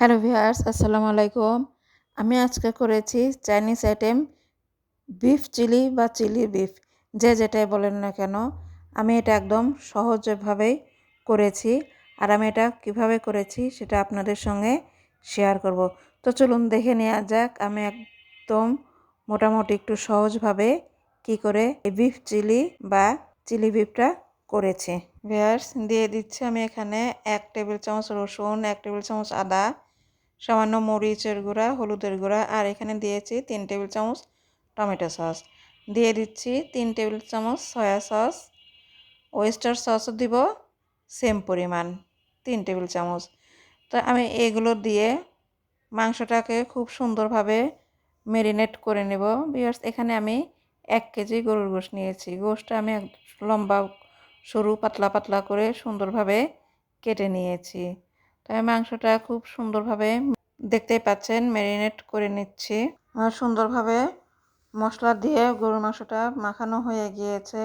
Hello viewers, আসসালামু আলাইকুম। আমি আজকে করেছি চাইনিজ আইটেম বিফ চিলি বা চিলি বিফ, যে যেটাই বলেন না কেন। আমি এটা একদম সহজভাবেই করেছি আর আমি এটা কীভাবে করেছি সেটা আপনাদের সঙ্গে শেয়ার করব। তো চলুন দেখে নেওয়া যাক আমি একদম মোটামুটি একটু সহজভাবে কি করে এই বিফ চিলি বা চিলি বিফটা করেছি। ভিউয়ার্স, দিয়ে দিচ্ছি আমি এখানে এক টেবিল চামচ রসুন, এক টেবিল চামচ আদা সামান্য মরিচের গুঁড়া, হলুদের গুঁড়া, আর এখানে দিয়েছি তিন টেবিল চামচ টমেটো সস। দিয়ে দিচ্ছি তিন টেবিল চামচ সয়া সস। ওয়েস্টার সসও দিব সেম পরিমাণ, তিন টেবিল চামচ। তো আমি এগুলো দিয়ে মাংসটাকে খুব সুন্দরভাবে মেরিনেট করে নেব। বিয়ার্স, এখানে আমি এক কেজি গরুর গোশ নিয়েছি। গোশটা আমি লম্বা, সরু, পাতলা পাতলা করে সুন্দরভাবে কেটে নিয়েছি। মাংসটা খুব সুন্দরভাবে দেখতেই পাচ্ছেন, ম্যারিনেট করে নিচ্ছি। আর সুন্দরভাবে মশলা দিয়ে গরুর মাংসটা মাখানো হয়ে গিয়েছে।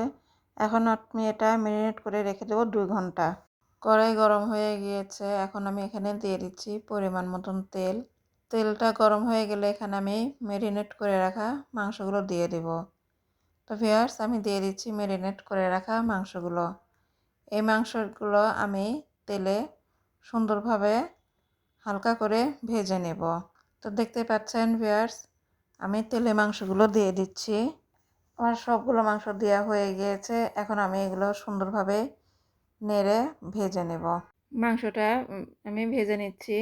এখন আমি এটা ম্যারিনেট করে রেখে দেবো দুই ঘণ্টা। কড়াই গরম হয়ে গিয়েছে। এখন আমি এখানে দিয়ে দিচ্ছি পরিমাণ মতন তেল। তেলটা গরম হয়ে গেলে এখানে আমি ম্যারিনেট করে রাখা মাংসগুলো দিয়ে দেব। তো ভিয়ার্স আমি দিয়ে দিচ্ছি ম্যারিনেট করে রাখা মাংসগুলো। এই মাংসগুলো আমি তেলে সুন্দরভাবে হালকা করে ভেজে নেব। তো দেখতে পাচ্ছেন ভিয়ার্স আমি তেলে মাংসগুলো দিয়ে দিচ্ছি। আমার সবগুলো মাংস দেওয়া হয়ে গিয়েছে, এখন আমি এগুলো সুন্দরভাবে নেড়ে ভেজে নেব। মাংসটা আমি ভেজে নিচ্ছি।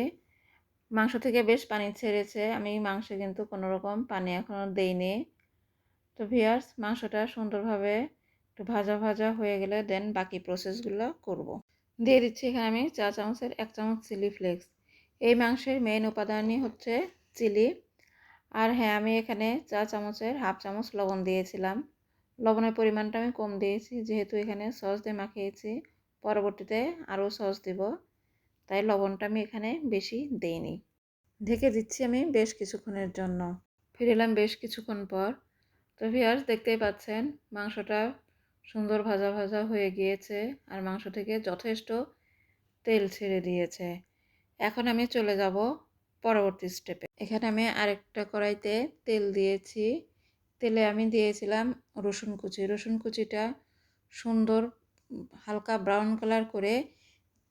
মাংস থেকে বেশ পানি ছেড়েছে, আমি মাংসে কিন্তু কোনো রকম পানি এখনও দেইনি। তো ভিয়ার্স মাংসটা সুন্দরভাবে একটু ভাজা ভাজা হয়ে গেলে দেন বাকি প্রসেসগুলো করব। দিয়ে দিচ্ছি এখানে আমি চা চামচের এক চামচ চিলি ফ্লেক্স। এই মাংসের মেন উপাদানই হচ্ছে চিলি। আর হ্যাঁ আমি এখানে চা চামচের হাফ চামচ লবণ দিয়েছিলাম। লবণের পরিমাণটা আমি কম দিয়েছি, যেহেতু এখানে সস দিয়ে মাখিয়েছি, পরবর্তীতে আরও সস দেব। তাই লবণটা আমি এখানে বেশি দেইনি। ঢেকে দিচ্ছি আমি বেশ কিছুক্ষণের জন্য। ফিরে এলাম বেশ কিছুক্ষণ পর। তো ভিয়ার্স দেখতেই পাচ্ছেন মাংসটা সুন্দর ভাজা ভাজা হয়ে গিয়েছে আর মাংস থেকে যথেষ্ট তেল ছেড়ে দিয়েছে। এখন আমি চলে যাব পরবর্তী স্টেপে এখানে আমি আরেকটা কড়াইতে তেল দিয়েছি। তেলে আমি দিয়েছিলাম রসুন কুচি। রসুন কুচিটা সুন্দর হালকা ব্রাউন কালার করে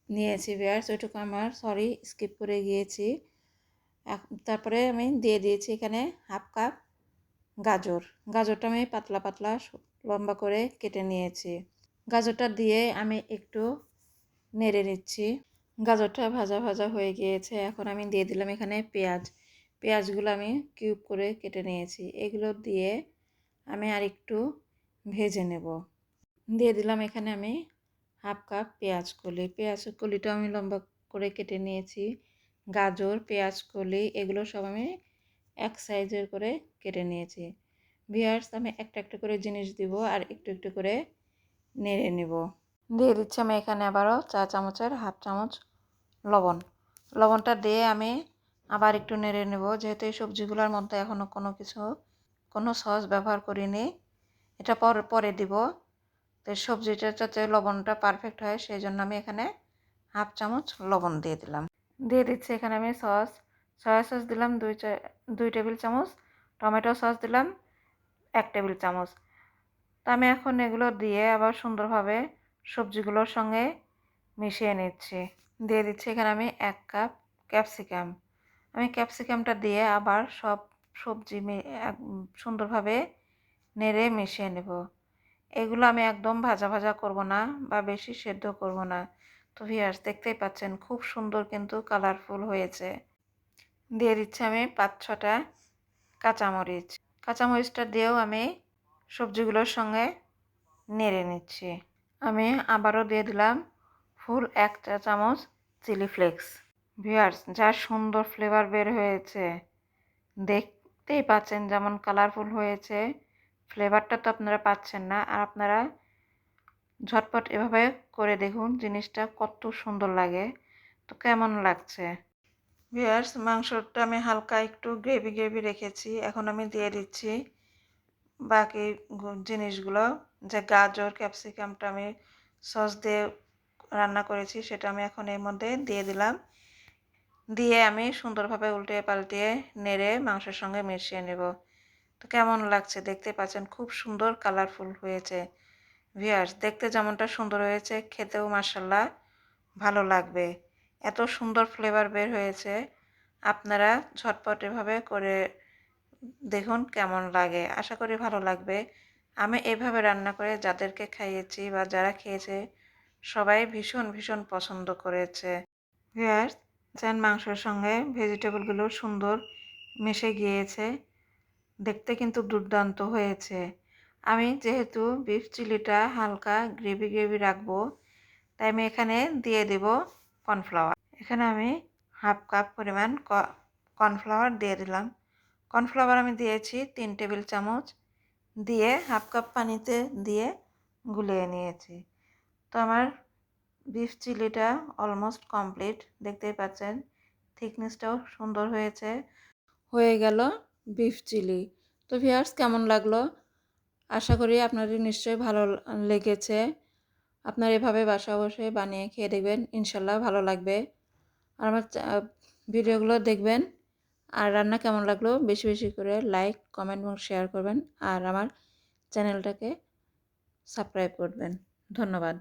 নিয়েছি বিয়ার্স ওইটুকু আমার সরি স্কিপ করে গিয়েছি। তারপরে আমি দিয়ে দিয়েছি এখানে হাফ কাপ গাজর। গাজরটা আমি পাতলা পাতলা লম্বা করে কেটে নিয়েছি। গাজরটা দিয়ে আমি একটু নেড়ে নিচ্ছি। গাজরটা ভাজা ভাজা হয়ে গিয়েছে। এখন আমি দিয়ে দিলাম এখানে পেঁয়াজ। পেঁয়াজগুলো আমি কিউব করে কেটে নিয়েছি। এগুলো দিয়ে আমি আর একটু ভেজে নেব। দিয়ে দিলাম এখানে আমি হাফ কাপ পেঁয়াজ কলি। পেঁয়াজ কলিটা আমি লম্বা করে কেটে নিয়েছি। গাজর, পেঁয়াজ কলি, এগুলো সব আমি এক সাইজের করে কেটে নিয়েছি। ভিয়ার্স আমি একটা একটা করে জিনিস দিব আর একটু একটু করে নেড়ে নেব। দিয়ে দিচ্ছি আমি এখানে আবারও চা চামচের হাফ চামচ লবণ। লবণটা দিয়ে আমি আবার একটু নেড়ে নেব। যেহেতু এই সবজিগুলোর মধ্যে এখনও কোনো কিছু কোনো সস ব্যবহার করিনি এটা পর পরে দিব। তো সবজিটা যাতে লবণটা পারফেক্ট হয় সেই জন্য আমি এখানে হাফ চামচ লবণ দিয়ে দিলাম। দিয়ে দিচ্ছি এখানে আমি সস। সয়া সস দিলাম দুই দুই টেবিল চামচ। টমেটো সস দিলাম এক টেবিল চামচ। তা আমি এখন এগুলো দিয়ে আবার সুন্দরভাবে সবজিগুলোর সঙ্গে মিশিয়ে নিচ্ছি। দিয়ে দিচ্ছি এখানে আমি এক কাপ ক্যাপসিকাম। আমি ক্যাপসিকামটা দিয়ে আবার সব সবজি সুন্দরভাবে নেড়ে মিশিয়ে নেব। এগুলো আমি একদম ভাজা ভাজা করব না বা বেশি সেদ্ধ করব না। তো ভিয়ার্স দেখতেই পাচ্ছেন খুব সুন্দর কিন্তু কালারফুল হয়েছে। দিয়ে দিচ্ছি আমি পাঁচ ছটা কাঁচামরিচ। কাঁচামরিচটা দিয়েও আমি সবজিগুলোর সঙ্গে নেড়ে নিচ্ছি। আমি আবারও দিয়ে দিলাম ফুল এক চা চামচ চিলি ফ্লেক্স। ভিয়ার্স যা সুন্দর ফ্লেভার বের হয়েছে। দেখতেই পাচ্ছেন যেমন কালারফুল হয়েছে। ফ্লেভারটা তো আপনারা পাচ্ছেন না। আর আপনারা ঝটপট এভাবে করে দেখুন, জিনিসটা কত সুন্দর লাগে। তো কেমন লাগছে? ভিয়ার্স মাংসটা আমি হালকা একটু গ্রেভি গ্রেভি রেখেছি। এখন আমি দিয়ে দিচ্ছি বাকি জিনিসগুলো। যে গাজর, ক্যাপসিকামটা আমি সস দিয়ে রান্না করেছি, সেটা আমি এখন এর মধ্যে দিয়ে দিলাম। দিয়ে আমি সুন্দরভাবে উল্টে পাল্টিয়ে নেড়ে মাংসের সঙ্গে মিশিয়ে নেব। তো কেমন লাগছে দেখতে পাচ্ছেন? খুব সুন্দর কালারফুল হয়েছে। ভিয়ার্স দেখতে যেমনটা সুন্দর হয়েছে, খেতেও মাসাল্লাহ ভালো লাগবে। এত সুন্দর ফ্লেভার বের হয়েছে। আপনারা ঝটপট এভাবে করে দেখুন কেমন লাগে। আশা করি ভালো লাগবে। আমি এভাবে রান্না করে যাদেরকে খাইয়েছি বা যারা খেয়েছে, সবাই ভীষণ ভীষণ পছন্দ করেছে। ভিয়ার্স চান মাংসের সঙ্গে ভেজিটেবলগুলো সুন্দর মিশে গিয়েছে। দেখতে কিন্তু দুর্দান্ত হয়েছে। আমি যেহেতু বিফ চিলিটা হালকা গ্রেভি গ্রেভি রাখব, তাই আমি এখানে দিয়ে দেব কর্নফ্লাওয়ার। এখানে আমি হাফ কাপ পরিমাণ কর্নফ্লাওয়ার দিয়ে দিলাম। কর্নফ্লাওয়ার আমি দিয়েছি তিন টেবিল চামচ। দিয়ে হাফ কাপ পানিতে দিয়ে গুলিয়ে নিয়েছি। তো আমার বিফ চিলিটা অলমোস্ট কমপ্লিট, দেখতেই পাচ্ছেন। থিকনেসটাও সুন্দর হয়েছে। হয়ে গেল বিফ চিলি। তো ভিয়ার্স কেমন লাগল? আশা করি আপনাদের নিশ্চয়ই ভালো লেগেছে। আপনার এভাবে বাসা বসে বানিয়ে খেয়ে দেখবেন ইনশাল্লাহ ভালো লাগবে। আর আমার ভিডিওগুলো দেখবেন। আর রান্না কেমন লাগল বেশি বেশি করে লাইক, কমেন্ট এবং শেয়ার করবেন। আর আমার চ্যানেলটাকে সাবস্ক্রাইব করবেন। ধন্যবাদ।